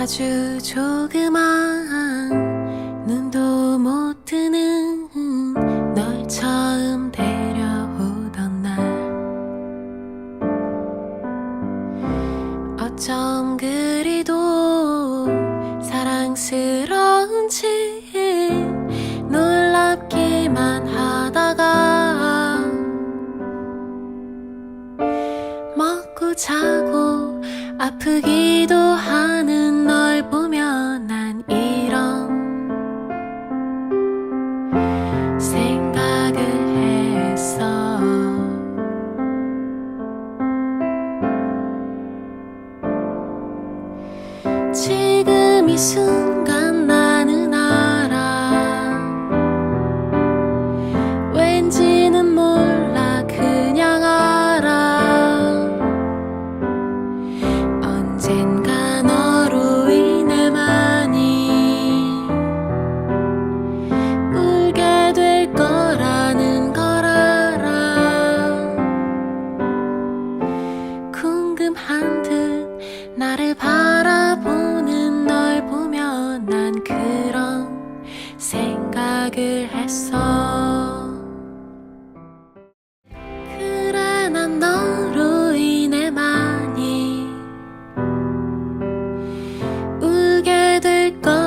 아주 조그만 눈도 못 뜨는 널 처음 데려오던 날. 어쩜 그리도 자고 아프기도 하는 널 보며 난 이런 생각을 했어. 지금 이 순간 한듯 나를 바라보는 널 보면 난 그런 생각을 했어. 그래 너로 인해 많이 울게 될 것